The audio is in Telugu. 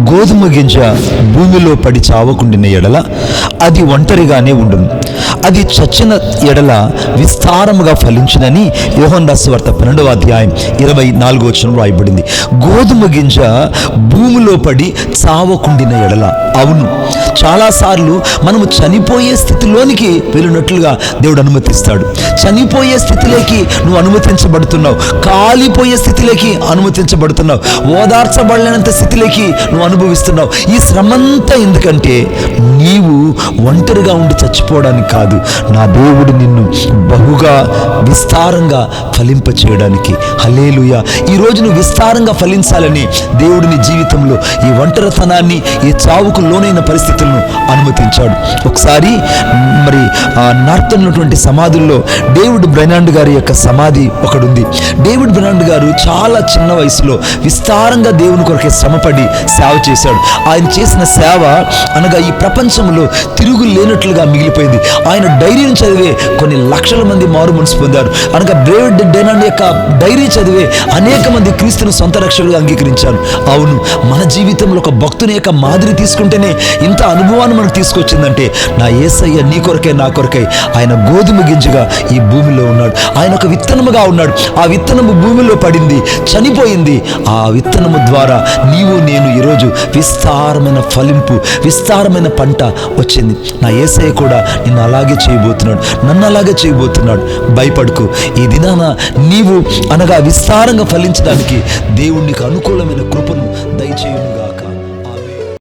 గోధుమ గింజ భూమిలో పడి చావకుండిన ఎడల అది ఒంటరిగానే ఉండును. అది చచ్చిన ఎడల విస్తారముగా ఫలించినని యోహన్ వార్త పన్నెండవ అధ్యాయం ఇరవై నాలుగో వచనం రాయబడింది. గోధుమ గింజ భూమిలో పడి చావకుండిన ఎడల. అవును చాలాసార్లు మనము చనిపోయే స్థితిలోనికి వెళ్ళినట్లుగా దేవుడు అనుమతిస్తాడు. చనిపోయే స్థితిలోకి నువ్వు అనుమతించబడుతున్నావు. కాలిపోయే స్థితిలోకి అనుమతించబడుతున్నావు. ఓదార్చబడలేనంత స్థితిలోకి నువ్వు అనుభవిస్తున్నావు. ఈ శ్రమంతా ఎందుకంటే నీవు ఒంటరిగా ఉండి చచ్చిపోవడానికి కాదు నా దేవుడు నిన్ను బహుగా విస్తారంగా ఫలింప చేయడానికి హలేలుయ ఈరోజు నువ్వు విస్తారంగా ఫలించాలని దేవుడు నీ జీవితంలో ఈ ఒంటరితనాన్ని ఈ చావుకు లోనైన పరిస్థితులను అనుమతించాడు. ఒకసారి మరి నార్తన్నటువంటి సమాధుల్లో డేవిడ్ బ్రెనాండ్ గారి యొక్క సమాధి ఒకడుంది. డేవిడ్ బ్రెనాండ్ గారు చాలా చిన్న వయసులో విస్తారంగా దేవుని కొరకే శ్రమపడి సేవ చేశాడు. ఆయన చేసిన సేవ అనగా ఈ ప్రపంచంలో తిరుగు లేనట్లుగా మిగిలిపోయింది. ఆయన డైరీని చదివే కొన్ని లక్షల మంది మారు మనసు పొందారు. అనగా బ్రేవిడ్ డెనాన్ యొక్క డైరీ చదివే అనేక మంది క్రీస్తును సొంత రక్షలుగా అంగీకరించారు. అవును మన జీవితంలో ఒక భక్తుని యొక్క మాదిరి తీసుకుంటేనే ఇంత అనుభవాన్ని మనకు తీసుకొచ్చిందంటే నా ఏసయ్య నీ కొరకే నా కొరకై. ఆయన గోధుమ గింజగా ఈ భూమిలో ఉన్నాడు. ఆయన ఒక విత్తనముగా ఉన్నాడు. ఆ విత్తనము భూమిలో పడింది చనిపోయింది. ఆ విత్తనము ద్వారా నీవు నేను ఈరోజు విస్తారమైన ఫలింపు విస్తారమైన పంట వచ్చింది. నా ఏసయ్య కూడా నిన్ను అలాగే చేయబోతున్నాడు నన్ను అలాగే చేయబోతున్నాడు. భయపడుకు ఈ దినాన నీవు అనగా విస్తారంగా ఫలించడానికి దేవుడికి అనుకూలమైన కృపను దయచేయునుగా